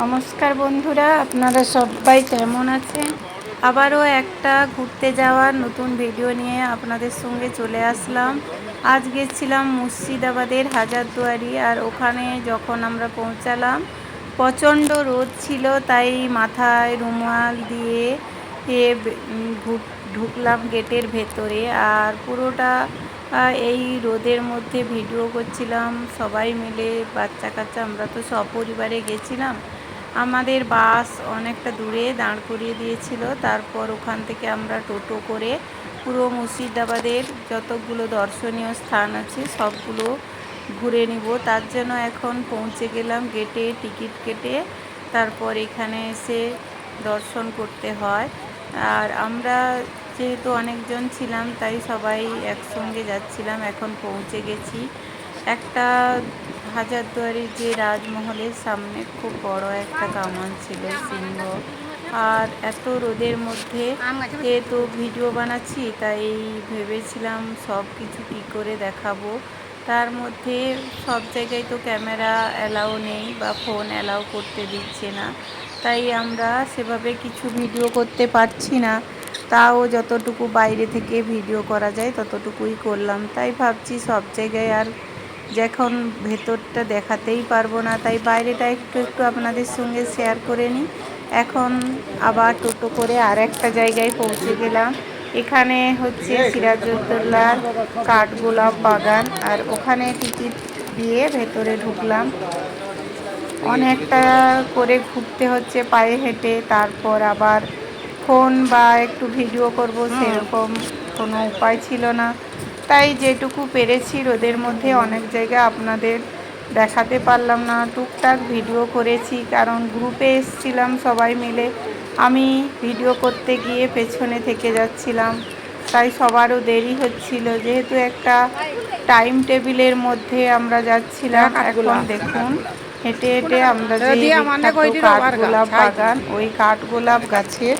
নমস্কার বন্ধুরা, আপনারা সবাই কেমন আছেন? আবারও একটা ঘুরতে যাওয়ার নতুন ভিডিও নিয়ে আপনাদের সঙ্গে চলে আসলাম। আজ গেছিলাম মুর্শিদাবাদের হাজারদুয়ারি আর ওখানে যখন আমরা পৌঁছালাম, প্রচণ্ড রোদ ছিল, তাই মাথায় রুমাল দিয়ে ঢুকলাম গেটের ভেতরে আর পুরোটা এই রোদের মধ্যে ভিডিও করছিলাম। সবাই মিলে বাচ্চা কাচ্চা আমরা তো সপরিবারে গেছিলাম। আমাদের বাস অনেকটা দূরে দাঁড় করিয়ে দিয়েছিল। তারপর ওখান থেকে আমরা টোটো করে পুরো মুর্শিদাবাদের যতগুলো দর্শনীয় স্থান আছে সবগুলো ঘুরে নিব। তার জন্য এখন পৌঁছে গেলাম গেটে, টিকিট কেটে, তারপর এখানে এসে দর্শন করতে হয়। আর আমরা যেহেতু অনেকজন ছিলাম, তাই সবাই একসঙ্গে যাচ্ছিলাম। এখন পৌঁছে গেছি। একটা হাজারদুয়ারির যে রাজমহলের সামনে খুব বড় একটা কামান ছিল, সিংহ। আর এত রোদের মধ্যে যেহেতু ভিডিও বানাচ্ছি, তাই ভেবেছিলাম সব কিছু কী করে দেখাবো। তার মধ্যে সব জায়গায় তো ক্যামেরা অ্যালাউ নেই বা ফোন অ্যালাউ করতে দিচ্ছে না। তাই আমরা সেভাবে কিছু ভিডিও করতে পারছি না। তাও যতটুকু বাইরে থেকে ভিডিও করা যায়, ততটুকুই করলাম। তাই ভাবছি সব জায়গায় আর যখন ভেতরটা দেখাতেই পারব না তাই বাইরেটা একটু একটু আপনাদের সঙ্গে শেয়ার করে নিই। এখন আবার টোটো করে আর একটা জায়গায় পৌঁছে গেলাম। এখানে হচ্ছে সিরাজউদ্দৌলার কাঠগোলাপ বাগান আর ওখানে টিকিট দিয়ে ভেতরে ঢুকলাম। অনেকটা করে ঘুরতে হচ্ছে পায়ে হেঁটে তারপর আবার ফোন বা একটু ভিডিও করব সেরকম কোনো উপায় ছিল না। তাই যেটুকু পেরেছি রোদের মধ্যে অনেক জায়গা আপনাদের দেখাতে পারলাম না। টুকটাক ভিডিও করেছি কারণ গ্রুপে এসছিলাম সবাই মিলে। আমি ভিডিও করতে গিয়ে পেছনে থেকে যাচ্ছিলাম তাই সবারও দেরি হচ্ছিল। যেহেতু একটা টাইম টেবিলের মধ্যে আমরা যাচ্ছিলাম এখন দেখুন হেঁটে হেঁটে আমরা যে বিখ্যাত কাঠগোলাপ বাগান ওই কাঠগোলাপ গাছের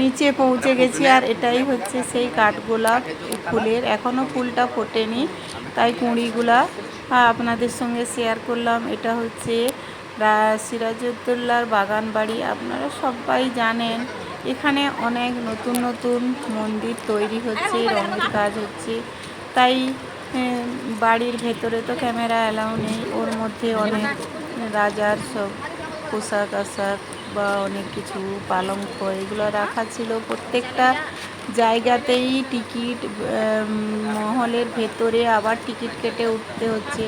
নিচে পৌঁছে গেছি আর এটাই হচ্ছে সেই কাঠগোলাপ ফুলের। এখনও ফুলটা ফোটেনি, তাই কুঁড়িগুলা আপনাদের সঙ্গে শেয়ার করলাম। এটা হচ্ছে সিরাজউদ্দৌলার বাগান বাড়ি, আপনারা সবাই জানেন। এখানে অনেক নতুন নতুন মন্দির তৈরি হচ্ছে, রঙের কাজ হচ্ছে। তাই বাড়ির ভেতরে তো ক্যামেরা অ্যালাউ নেই, ওর মধ্যে অনেক রাজার সব পোশাক আশাক বা অনেক কিছু পালঙ্ক এগুলো রাখা ছিল প্রত্যেকটা জায়গাতেই টিকিট মহলের ভেতরে আবার টিকিট কেটে উঠতে হচ্ছে।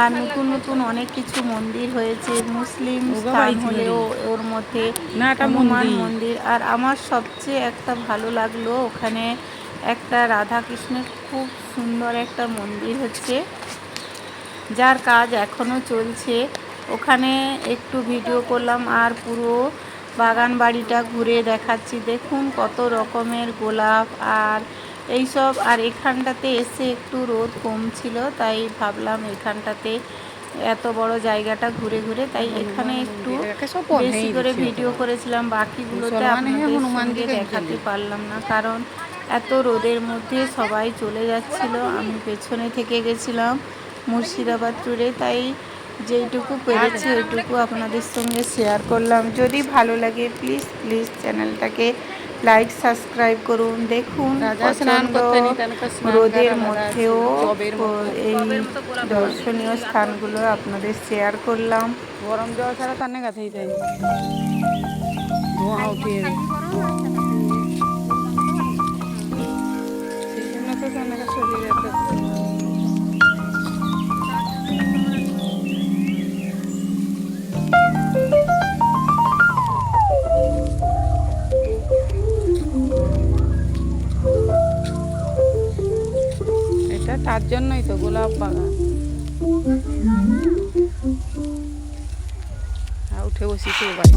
আর নতুন নতুন অনেক কিছু মন্দির হয়েছে মুসলিম স্থান হলেও ওর মধ্যে হনুমান মন্দির। মন্দির। আর আমার সবচেয়ে একটা ভালো লাগল ওখানে একটা রাধা কৃষ্ণের খুব সুন্দর একটা মন্দির হচ্ছে যার কাজ এখনও চলছে। ওখানে একটু ভিডিও করলাম আর পুরো বাগান বাড়িটা ঘুরে দেখাচ্ছি। দেখুন কত রকমের গোলাপ আর এইসব। আর এখানটাতে এসে একটু রোদ কম ছিল তাই ভাবলাম এখানটাতে এত বড় জায়গাটা ঘুরে ঘুরে তাই এখানে একটু বেশি করে ভিডিও করেছিলাম বাকিগুলোতে হয়ে আপনাদের দেখাতে পারলাম না কারণ এত রোদের মধ্যে সবাই চলে যাচ্ছিল। আমি পেছনে থেকে গেছিলাম মুর্শিদাবাদ ট্যুরে তাই যেইটুকু পেরেছি ওইটুকু আপনাদের সঙ্গে শেয়ার করলাম। যদি ভালো লাগে প্লিজ প্লিজ চ্যানেলটাকে লাইক সাবস্ক্রাইব করুন। দেখুন রোদের মধ্যেও এই দর্শনীয় স্থানগুলো আপনাদের শেয়ার করলাম। গরম জল ছাড়া তার গাছেই তাই। ধোঁয়া উঠিয়ে এটা তার জন্যই তো গোলাপ বাগান উঠে বসি তো বাড়ি